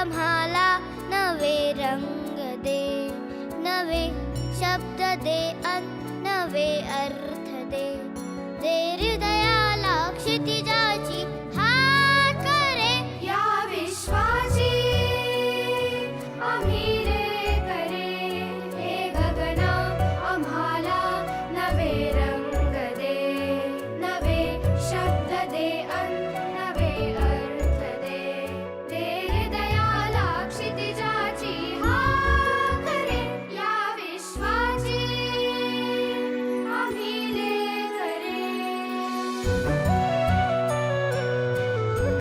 संभाला नवे रंग दे नवे शब्द दे नवे अर्थ दे। दे हृदयाला क्षितिज